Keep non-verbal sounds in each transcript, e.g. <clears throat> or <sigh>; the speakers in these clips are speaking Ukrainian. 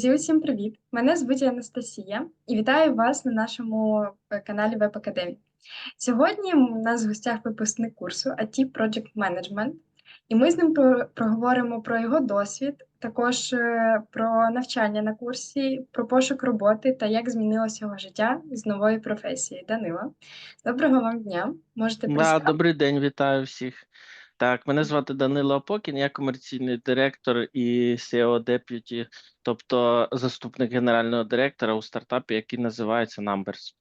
Друзі, усім привіт! Мене звуть Анастасія і вітаю вас на нашому е, каналі Web Academy. Сьогодні у нас в гостях випускник курсу IT Project Management, і ми з ним проговоримо про його досвід, також е, про навчання на курсі, про пошук роботи та як змінилося його життя з нової професії. Данила, доброго вам дня! Можете Да, добрий день, вітаю всіх. Так, мене звати Данило Апокін, я комерційний директор і SEO Deputy, тобто заступник генерального директора у стартапі, який називається Numbers.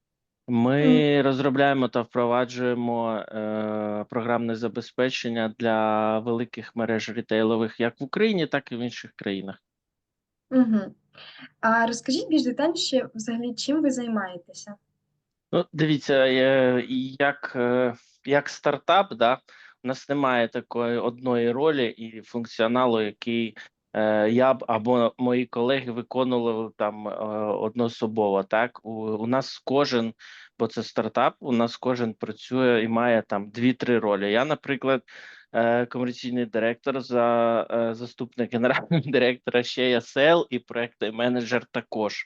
Ми розробляємо та впроваджуємо е, програмне забезпечення для великих мереж рітейлових як в Україні, так і в інших країнах. Угу. А розкажіть більш детальніше, взагалі, чим ви займаєтеся? Ну, дивіться, е, як, е, як стартап, да, у нас немає такої одної ролі і функціоналу, який е, я б або мої колеги виконували там е, одноособово. Так, у, у нас кожен, бо це стартап, у нас кожен працює і має там дві-три ролі. Я, наприклад, е, комерційний директор, за е, заступник генерального <laughs> директора, ще я сел і проектний менеджер також.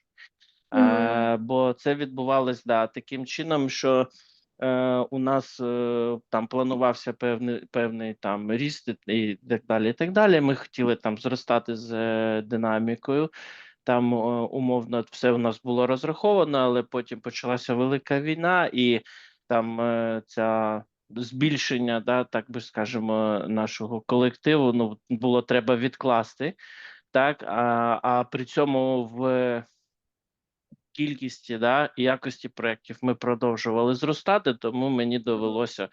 Мгм. Е, бо це відбувалось да, таким чином, що е, у нас е, там планувався певний певний там ріст і- так далі. І так далі. Ми хотіли там зростати з е, динамікою. Там умовно все у нас було розраховано, але потім почалася велика війна, і там е, ця збільшення, да, так би скажемо, нашого колективу. Ну було треба відкласти. Так, а, а при цьому в кількості да, і якості проєктів ми продовжували зростати, тому мені довелося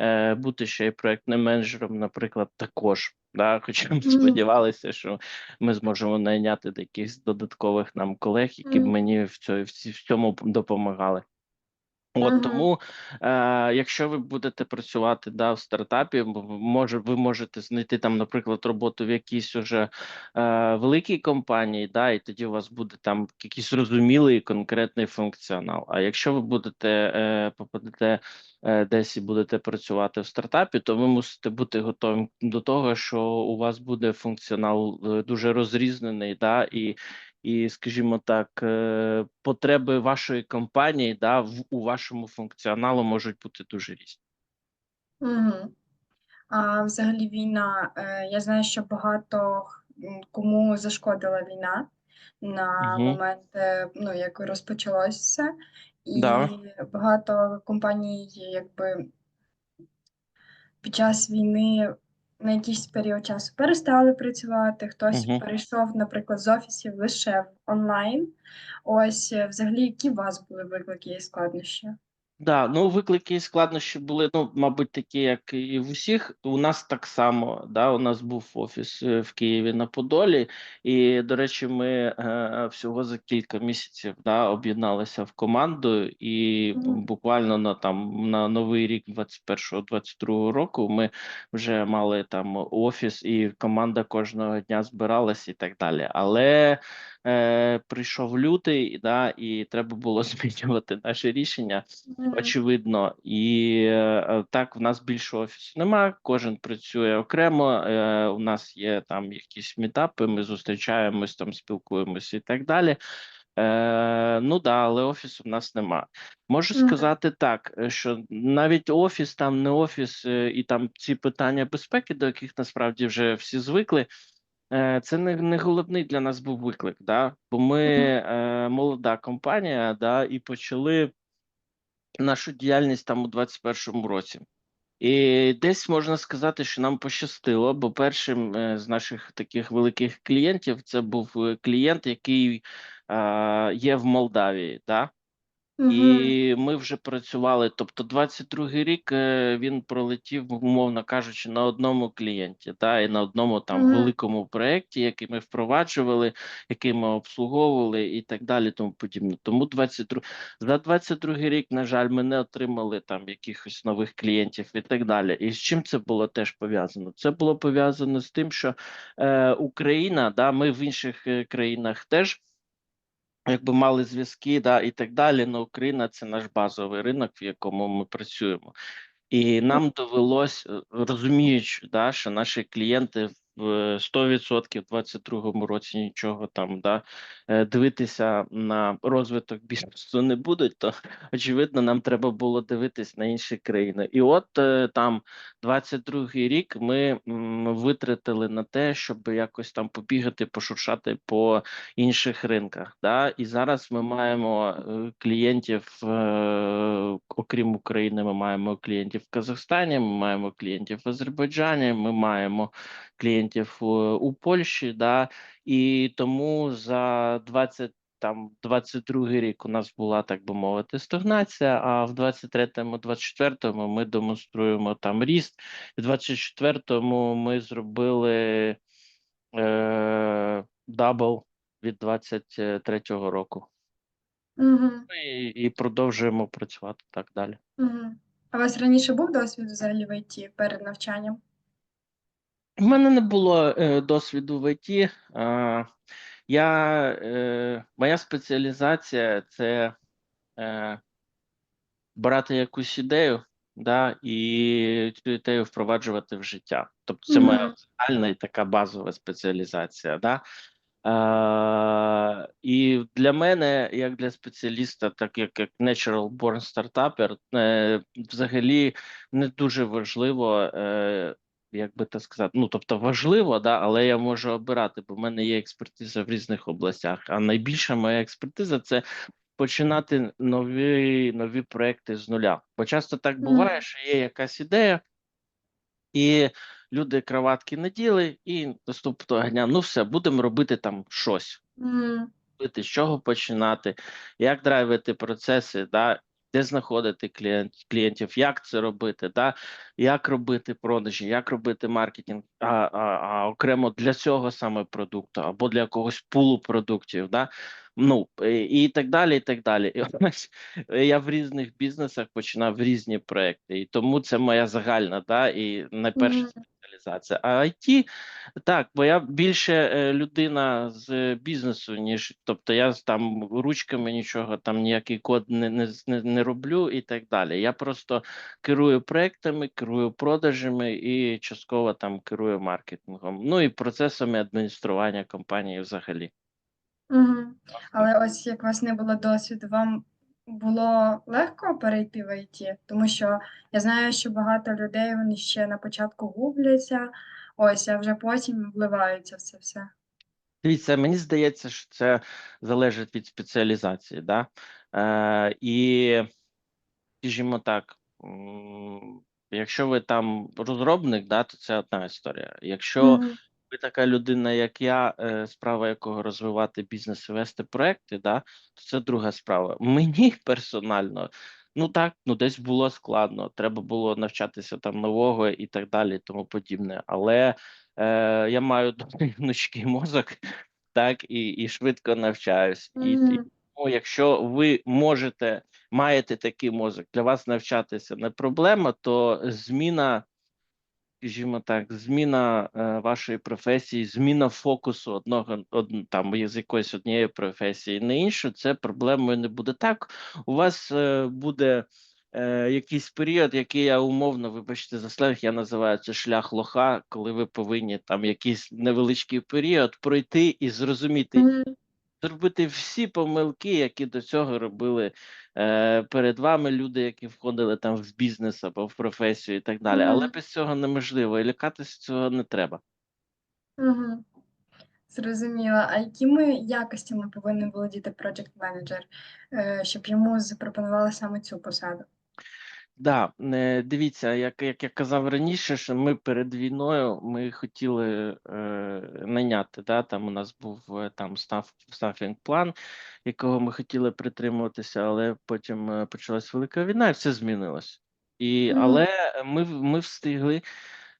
е, бути ще й проєктним менеджером, наприклад, також. Да, хоча ми сподівалися, що ми зможемо найняти якихось додаткових нам колег, які б мені в цьому допомагали. От Мгм. тому, е, якщо ви будете працювати да, в стартапі, може ви можете знайти там, наприклад, роботу в якійсь уже е, великій компанії, да, і тоді у вас буде там якийсь зрозумілий конкретний функціонал. А якщо ви будете е, попадете е, десь і будете працювати в стартапі, то ви мусите бути готовим до того, що у вас буде функціонал е, дуже розрізнений, да, і і, скажімо так, е, потреби вашої компанії да, в, у вашому функціоналу можуть бути дуже різні. Мгм. А взагалі війна, е, я знаю, що багато кому зашкодила війна на Угу. момент, е, ну, як розпочалося, і Да. багато компаній, якби під час війни на якийсь період часу перестали працювати, хтось Угу. перейшов, наприклад, з офісів лише в онлайн. Ось, е, взагалі, які у вас були виклики і складнощі? Да, ну виклики і складнощі були, ну, мабуть, такі, як і в усіх. У нас так само, да, у нас був офіс е, в Києві на Подолі, і, до речі, ми е, всього за кілька місяців да, об'єдналися в команду, і буквально на там на новий рік 21-22 року ми вже мали там офіс, і команда кожного дня збиралась і так далі. Але е, прийшов лютий, да, і треба було <laughs> змінювати наше рішення Очевидно, і е, так в нас більше офісу немає. Кожен працює окремо. Е, у нас є там якісь мітапи, ми зустрічаємось, там спілкуємося і так далі. Е, ну да, але офісу в нас нема. Можу сказати так, е, що навіть офіс, там не офіс, і там ці питання безпеки, до яких насправді вже всі звикли. Це не, не головний для нас був виклик, да? бо ми Мгм. е, молода компанія, да, і почали нашу діяльність там у 21-му році. І десь можна сказати, що нам пощастило, бо першим е, з наших таких великих клієнтів це був е, клієнт, який е, є в Молдавії. Да? Мгм. І ми вже працювали. Тобто, 22-й рік е, він пролетів, умовно кажучи, на одному клієнті, та і на одному там Мгм. великому проєкті, який ми впроваджували, який ми обслуговували, і так далі. Тому подібне. Тому 22 за 22-й рік, на жаль, ми не отримали там якихось нових клієнтів і так далі. І з чим це було теж пов'язано? Це було пов'язано з тим, що е, Україна, да, ми в інших е, країнах теж якби мали зв'язки, да, і так далі. але Україна це наш базовий ринок, в якому ми працюємо. І нам довелось, е, розуміючи, да, що наші клієнти в 100% в 22-му році нічого там да, е, дивитися на розвиток бізнесу не будуть, то очевидно, нам треба було дивитись на інші країни. І от е, там 22-й рік ми витратили на те, щоб якось там побігати, пошуршати по інших ринках. Да? І зараз ми маємо е, клієнтів, е, окрім України, ми маємо клієнтів в Казахстані, ми маємо клієнтів в Азербайджані, ми маємо клієнтів е, у Польщі. Да? І тому за 20 там 22 рік у нас була, так би мовити, стагнація, а в 23-му, 24-му ми демонструємо там ріст. В 24-му ми зробили е, дабл від 23-го року. Угу. І, і продовжуємо працювати так далі. Угу. А у вас раніше був досвід взагалі в ІТ перед навчанням? У мене не було е, досвіду в ІТ. Е, я, е, моя спеціалізація це е, брати якусь ідею, да, і цю ідею впроваджувати в життя. Тобто це моя загальна і така базова спеціалізація. Да. Е, і для мене, як для спеціаліста, так як, як natural born стартапер, е, взагалі не дуже важливо. Е, як би так сказати, ну тобто важливо, да, але я можу обирати, бо в мене є експертиза в різних областях. А найбільша моя експертиза це починати нові нові проекти з нуля. Бо часто так буває, що є якась ідея, і люди краватки наділи, і наступного дня ну все, будемо робити там щось з чого починати, як драйвити процеси, да, де знаходити клієнт, клієнтів, як це робити, да, як робити продажі, як робити маркетинг, а, а, а окремо для цього саме продукту або для якогось пулу продуктів, да, ну і, і так далі, і так далі. І <laughs> ось я в різних бізнесах починав різні проекти, і тому це моя загальна, да, і найперша Мгм. Спеціалізація. А IT так, бо я більше е, людина з бізнесу, ніж тобто я там ручками нічого, там ніякий код не, не, не, роблю і так далі. Я просто керую проектами, керую продажами і частково там керую маркетингом. Ну і процесами адміністрування компанії взагалі. Мгм. Але ось як у вас не було досвіду, вам було легко перейти в ІТ? Тому що я знаю, що багато людей вони ще на початку губляться, ось, а вже потім вливаються в це все. Дивіться, мені здається, що це залежить від спеціалізації, да? Е, і, скажімо так, якщо ви там розробник, да, то це одна історія. Якщо Мгм. Ви така людина, як я, е, справа якого розвивати бізнес і вести проекти, да, то це друга справа. Мені <laughs> персонально, ну так, ну десь було складно, треба було навчатися там нового і так далі, і тому подібне. Але е, я маю <laughs> гнучкий мозок, так, і, і швидко навчаюсь. І, і тому, якщо ви можете, маєте такий мозок, для вас навчатися не проблема, то зміна скажімо так, зміна е, вашої професії, зміна фокусу одного од, там з якоїсь однієї професії на іншу, це проблемою не буде. Так, у вас е, буде е, якийсь період, який я умовно, вибачте за сленг, я називаю це шлях лоха, коли ви повинні там якийсь невеличкий період пройти і зрозуміти. Зробити всі помилки, які до цього робили е, перед вами люди, які входили там в бізнес або в професію і так далі. Але без цього неможливо, і лякатися цього не треба. Мгм. Зрозуміла. А якими якостями повинен володіти project менеджер, щоб йому запропонували саме цю посаду? Да, дивіться, як, як я казав раніше, що ми перед війною ми хотіли е, найняти. Да, там у нас був е, там став стафінг план, якого ми хотіли притримуватися, але потім е, почалась велика війна, і все змінилось. І, але ми, ми встигли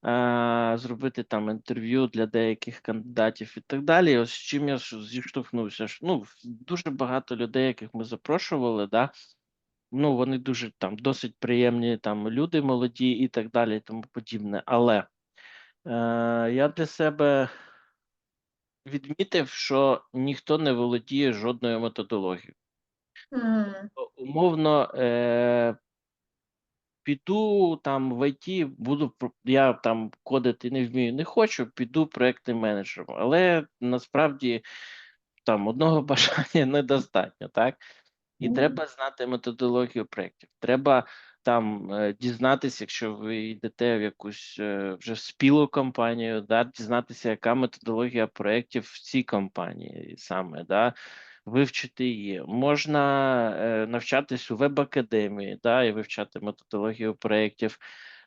е, зробити там інтерв'ю для деяких кандидатів і так далі. І Ось з чим я зіштовхнувся. Ну, дуже багато людей, яких ми запрошували, да, ну вони дуже там досить приємні там люди молоді і так далі, і тому подібне. Але е, я для себе відмітив, що ніхто не володіє жодною методологією. Мгм. Умовно, е, піду там в ІТ, буду я там кодити не вмію, не хочу, піду проектним менеджером. Але насправді там одного <laughs> бажання недостатньо, так? І треба знати методологію проєктів. Треба там е, дізнатися, якщо ви йдете в якусь е, вже спілу компанію, да, дізнатися, яка методологія проєктів в цій компанії саме, да, вивчити її. Можна е, навчатись у веб-академії, да, і вивчати методологію проєктів.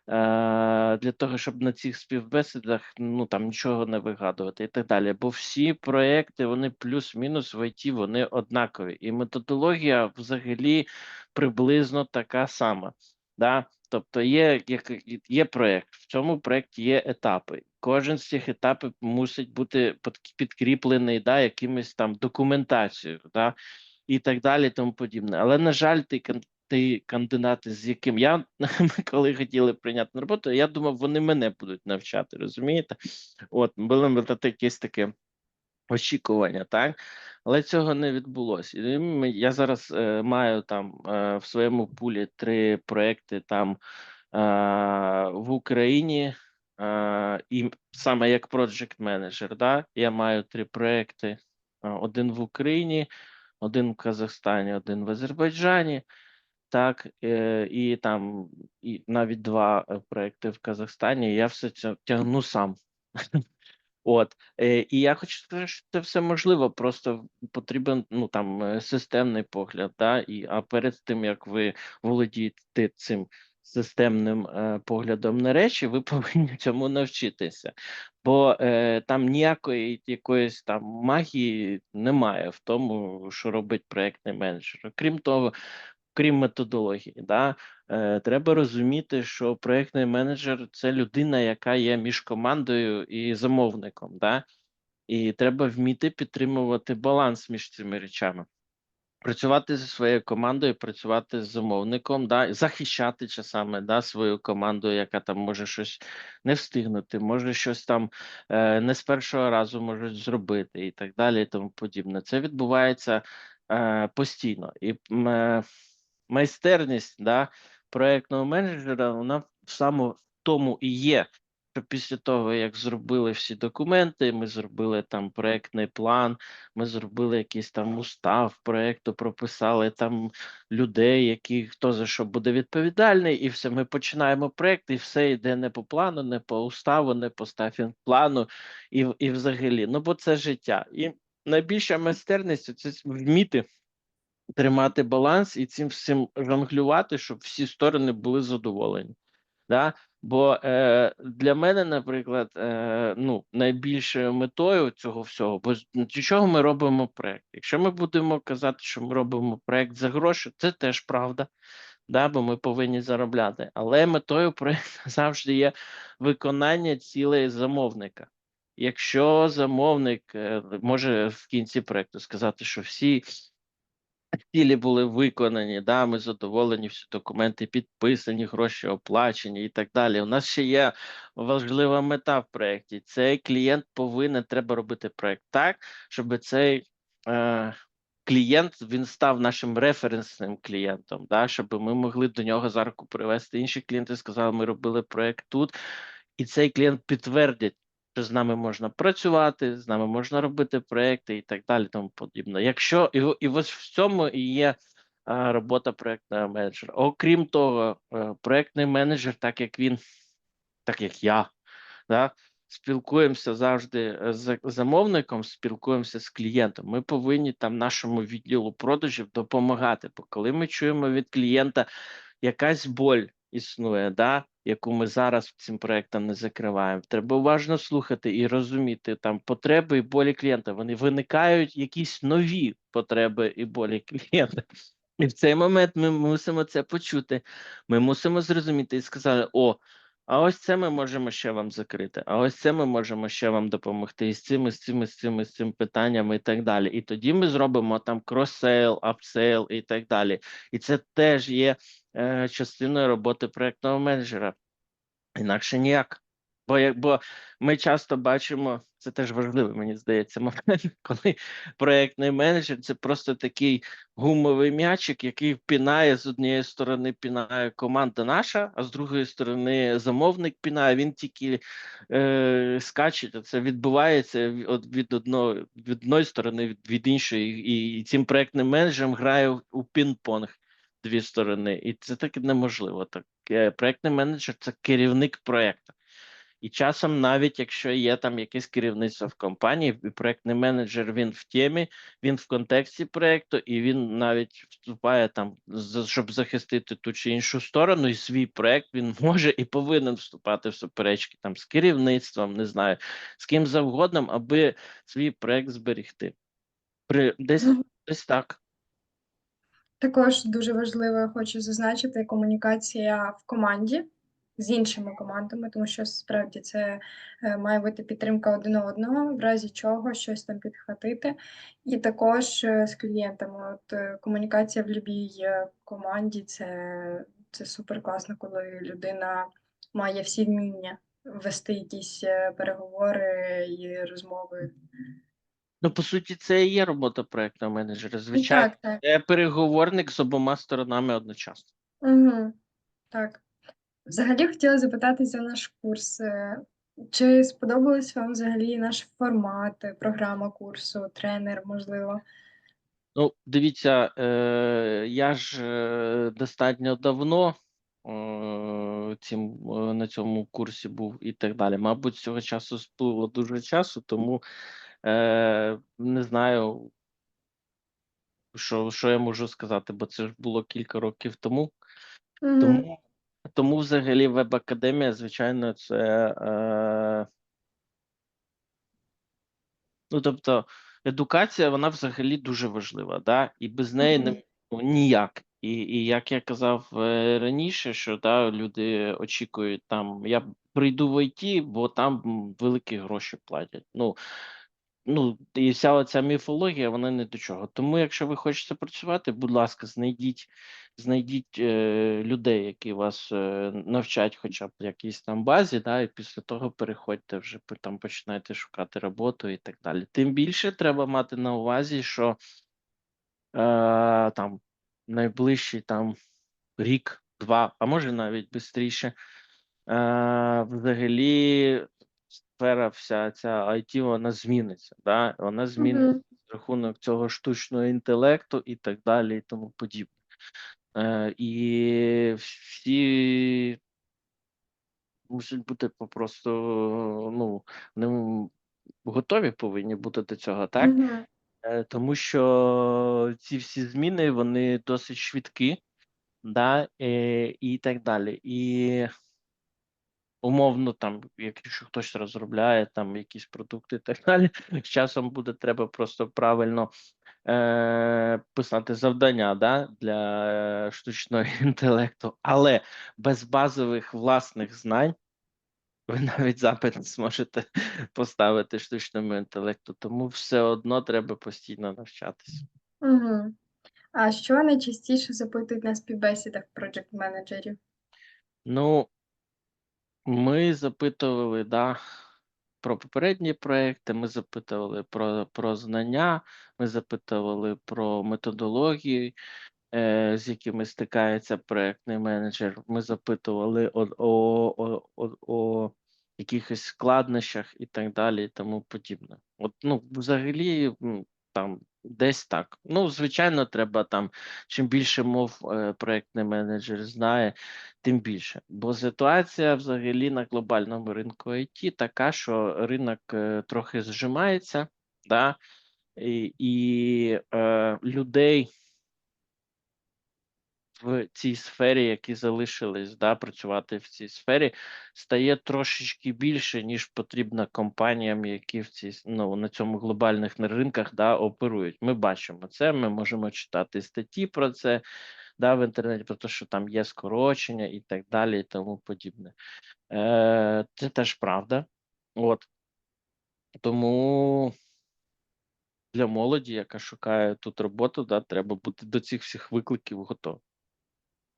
Е, Для того, щоб на цих співбесідах ну там нічого не вигадувати і так далі. Бо всі проекти, вони плюс-мінус в ІТ, вони однакові. І методологія взагалі приблизно така сама. Да? Тобто є, є проєкт, в цьому проєкті є етапи. Кожен з цих етапів мусить бути під- підкріплений да, якимось там документацією, да, і так далі, тому подібне. Але, на жаль, ти, ти кандидати, з яким я ми <laughs> коли хотіли прийняти на роботу, я думав, вони мене будуть навчати, розумієте? От, було якесь таке очікування, так? Але цього не відбулося. Я зараз е, маю там е, в своєму пулі три проекти там е, в Україні, е, і саме як project менеджер, да? я маю три проекти: е, один в Україні, один в Казахстані, один в Азербайджані. Так, е, і там і навіть два е, проекти в Казахстані. Я все це тягну сам. <laughs> От е, і я хочу сказати, що це все можливо, просто потрібен ну там системний погляд. Да? І а перед тим як ви володієте цим системним е, поглядом на речі, ви <laughs> повинні цьому навчитися, бо е, там ніякої якоїсь там магії немає в тому, що робить проектний менеджер. Крім того, крім методології, да, е, треба розуміти, що проектний менеджер це людина, яка є між командою і замовником. Да? І треба вміти підтримувати баланс між цими речами. Працювати зі своєю командою, працювати з замовником, да, захищати часами да, свою команду, яка там може щось не встигнути, може щось там е, не з першого разу можуть зробити і так далі, і тому подібне. Це відбувається е, постійно. І е, майстерність да, проектного менеджера, вона саме в тому і є. Що після того, як зробили всі документи, ми зробили там проектний план, ми зробили якийсь там устав проекту, прописали там людей, які хто за що буде відповідальний, і все. Ми починаємо проект, і все йде не по плану, не по уставу, не по стафінг плану, і, і взагалі. Ну бо це життя. І найбільша майстерність це вміти тримати баланс і цим всім жонглювати, щоб всі сторони були задоволені. Да? Бо е, для мене, наприклад, е, ну, найбільшою метою цього всього, бо для чого ми робимо проект? Якщо ми будемо казати, що ми робимо проект за гроші, це теж правда, да? бо ми повинні заробляти. Але метою проекту <laughs> завжди є виконання цілей замовника. Якщо замовник е, може в кінці проекту сказати, що всі цілі були виконані, да, ми задоволені, всі документи підписані, гроші оплачені і так далі. У нас ще є важлива мета в проєкті. Цей клієнт повинен треба робити проєкт так, щоб цей е, клієнт він став нашим референсним клієнтом, да, щоб ми могли до нього за руку привести інші клієнти, сказали, ми робили проєкт тут, і цей клієнт підтвердить. Що з нами можна працювати, з нами можна робити проекти і так далі, тому подібне. Якщо і, і ось в цьому і є а, робота проектного менеджера. Окрім того, е, проектний менеджер, так як він, так як я, да, спілкуємося завжди е, з замовником, спілкуємося з клієнтом. Ми повинні там нашому відділу продажів допомагати. Бо коли ми чуємо від клієнта якась боль існує, да, яку ми зараз цим проектом не закриваємо. Треба уважно слухати і розуміти там потреби і болі клієнта. Вони виникають якісь нові потреби і болі клієнта. І в цей момент ми мусимо це почути. Ми мусимо зрозуміти і сказати: о, а ось це ми можемо ще вам закрити, а ось це ми можемо ще вам допомогти із цим, із цим, із цим, із цим питанням і так далі. І тоді ми зробимо там крос-сейл, апсейл і так далі. І це теж є е, частиною роботи проектного менеджера. Інакше ніяк. Бо, як- бо ми часто бачимо це теж важливий, мені здається, момент, <laughs> коли проектний менеджер це просто такий гумовий м'ячик, який впінає з однієї сторони пінає команда наша, а з другої сторони замовник пінає. Він тільки е, скаче, це відбувається від, від одного від одної сторони, від, від іншої, і, і цим проектним менеджером грає у, пінг-понг дві сторони, і це таки неможливо. Так е, проектний менеджер це керівник проекту. І часом, навіть якщо є там якесь керівництво в компанії, і проектний менеджер він в темі, він в контексті проекту, і він навіть вступає там, щоб захистити ту чи іншу сторону, і свій проект він <laughs> може і повинен вступати в суперечки там з керівництвом, не знаю, з ким завгодно, аби свій проект зберегти. При десь десь так. Також дуже важливо, я хочу зазначити, комунікація в команді з іншими командами, тому що справді це е, має бути підтримка один одного, в разі чого щось там підхватити. І також е, з клієнтами. От е, комунікація в будь-якій команді це, це супер класно, коли людина має всі вміння вести якісь переговори і розмови. Ну, по суті, це і є робота проектного менеджера. Ну, Звичайно, Так, так. це переговорник з обома сторонами одночасно. Угу, так. Взагалі хотіла запитати за наш курс. Е, Чи сподобалось вам взагалі наш формат, е, програма курсу, тренер, можливо? Ну, дивіться, е, я ж е, достатньо давно е, цим, е, на цьому курсі був і так далі. Мабуть, цього часу сплило дуже часу, тому е, не знаю, що, що я можу сказати, бо це ж було кілька років тому. Угу. Тому, тому взагалі веб-академія, звичайно, це. Е, ну, тобто, едукація, вона взагалі дуже важлива, да? і без неї не ну, ніяк. І, і як я казав е, раніше, що да, люди очікують там, я прийду в ІТ, бо там великі гроші платять. Ну, ну, і вся оця міфологія, вона не до чого. Тому, якщо ви хочете працювати, будь ласка, знайдіть, знайдіть е, людей, які вас е, навчать хоча б якійсь там базі, да, і після того переходьте вже там починайте шукати роботу і так далі. Тим більше треба мати на увазі, що е, там найближчий там рік, два, а може навіть швидше, е, взагалі сфера вся ця IT, вона зміниться. Да? Вона зміниться з рахунок цього штучного інтелекту і так далі, і тому подібне. Е, і всі мусять бути попросту, ну, м- готові повинні бути до цього, так? Е, тому що ці всі зміни вони досить швидкі, да, е, і так далі. І умовно, там, якщо хтось розробляє там якісь продукти і так <laughs> далі, з часом буде треба просто правильно е, писати завдання да, для е, штучного <laughs> інтелекту, але без базових власних знань. Ви навіть запит не зможете <laughs> поставити штучному інтелекту, тому все одно треба постійно навчатися. Мгм. А що найчастіше запитують на співбесідах проджект менеджерів? Ну, ми запитували, да, про попередні проекти, ми запитували про, про знання, ми запитували про методології, е, з якими стикається проектний менеджер. Ми запитували о, о, о, о, якихось складнощах і так далі, і тому подібне. От, ну, взагалі, там десь так. Ну, звичайно, треба там, чим більше мов е, проектний менеджер знає, тим більше. Бо ситуація взагалі на глобальному ринку IT така, що ринок е, трохи зжимається, да, і, і е, людей в цій сфері, які залишились да, працювати в цій сфері, стає трошечки більше, ніж потрібно компаніям, які в цій ну, на цьому глобальних ринках да, оперують. Ми бачимо це, ми можемо читати статті про це да, в інтернеті, про те, що там є скорочення і так далі, і тому подібне. Е, Це теж правда. От. Тому для молоді, яка шукає тут роботу, да, треба бути до цих всіх викликів готовим.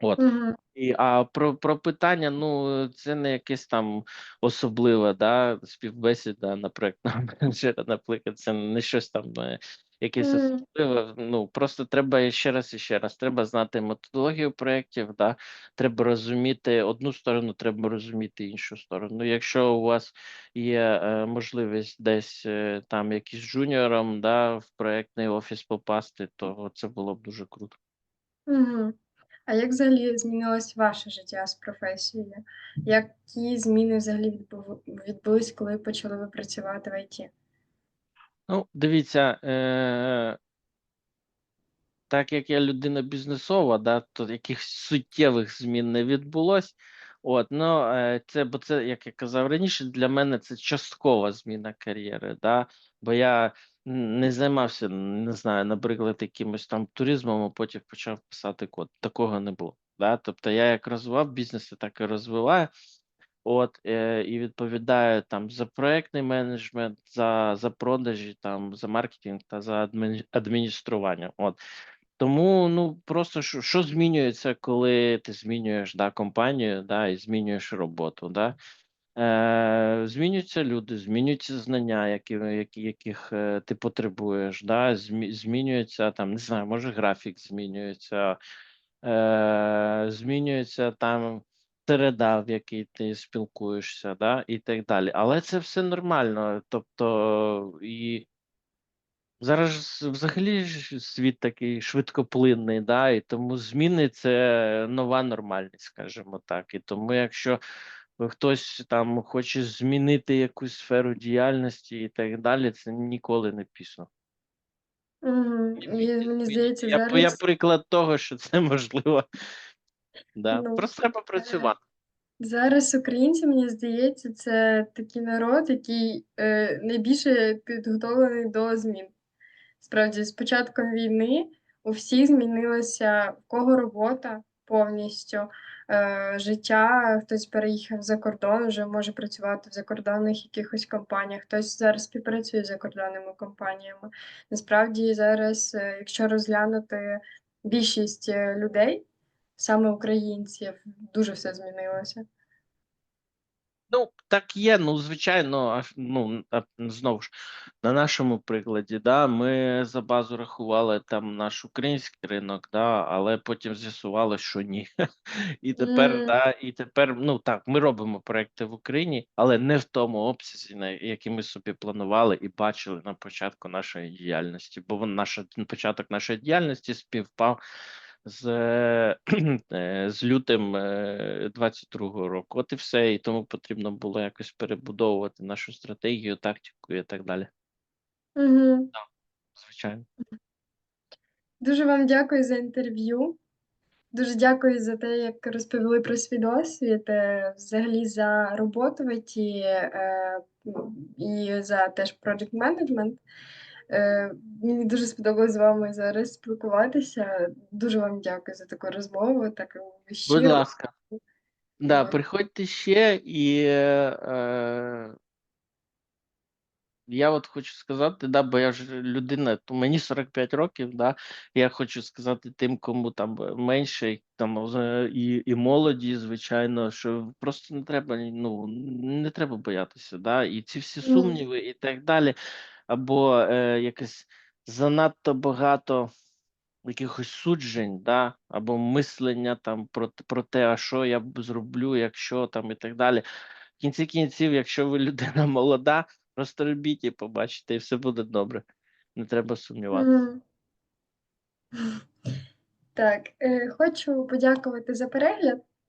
От. Мгм. І, а про, про питання, ну, це не якесь там особливе, да, співбесіда на проєктного менеджера, наприклад, це не щось там е, якесь Мгм. особливе. Ну, просто треба ще раз і ще раз, треба знати методологію проєктів, да, треба розуміти одну сторону, треба розуміти іншу сторону. Якщо у вас є е, можливість десь е, там якийсь жуніором, да, в проєктний офіс попасти, то це було б дуже круто. Мгм. А як взагалі змінилось ваше життя з професією? Які зміни взагалі відбулись, коли почали ви працювати в ІТ? Ну, дивіться, е, так як я людина бізнесова, да, то якихось суттєвих змін не відбулось. От, ну, е, це, бо це, як я казав раніше, для мене це часткова зміна кар'єри, да, бо я не займався, не знаю, наприклад, якимось там туризмом, а потім почав писати код. Такого не було. Да? Тобто я як розвивав бізнес, так і розвиваю. От, е, і відповідаю там за проектний менеджмент, за, за продажі, там, за маркетинг та за адмін, адміністрування. От. Тому ну просто що, що змінюється, коли ти змінюєш да, компанію да, і змінюєш роботу. Да? Е, змінюються люди, змінюються знання, які, які, яких е, ти потребуєш. Да? Змінюється там, не знаю, може графік змінюється, е, змінюється там середа, в якій ти спілкуєшся, да? і так далі. Але це все нормально. Тобто, і Зараз взагалі світ такий швидкоплинний, да, і тому зміни це нова нормальність, скажімо так. І тому, якщо хтось там хоче змінити якусь сферу діяльності і так далі, це ніколи не пізно. Мгм. Ні, мені здається, Я, я приклад того, що це можливо. Да. ну, Просто треба працювати. зараз українці, мені здається, це такий народ, який е, найбільше підготовлений до змін. Справді, з початком війни у всіх змінилася в кого робота повністю, е, життя, хтось переїхав за кордон, вже може працювати в закордонних якихось компаніях, хтось зараз співпрацює з закордонними компаніями. Насправді, зараз, е, якщо розглянути більшість е, людей, саме українців, дуже все змінилося. Ну, так є, ну, звичайно, ну, знову ж, на нашому прикладі, да, ми за базу рахували там наш український ринок, да, але потім з'ясувалося, що ні. <laughs> І тепер, М. да, і тепер, ну так, ми робимо проекти в Україні, але не в тому обсязі, на який ми собі планували і бачили на початку нашої діяльності. Бо вон наша початок нашої діяльності співпав з, <clears throat> е, з лютим е, 22-го року. От і все. І тому потрібно було якось перебудовувати нашу стратегію, тактику і так далі. Мгм. Звичайно. Дуже вам дякую за інтерв'ю. Дуже дякую за те, як розповіли про свій досвід, е, взагалі за роботу в ІТ е, і за теж project management. Е, Мені дуже сподобалось з вами зараз спілкуватися. Дуже вам дякую за таку розмову, таку Будь ласка. Да, приходьте ще і е, я от хочу сказати, да, бо я ж людина, то мені 45 років, да, я хочу сказати тим, кому там менше, там і, і молоді, звичайно, що просто не треба, ну, не треба боятися, да, і ці всі сумніви і так далі, або е, якось занадто багато якихось суджень, да, або мислення там про, про те, а що я зроблю, якщо там і так далі. В кінці кінців, якщо ви людина молода, просто робіть і побачите, і все буде добре. Не треба сумніватися. Так, е, хочу подякувати за перегляд.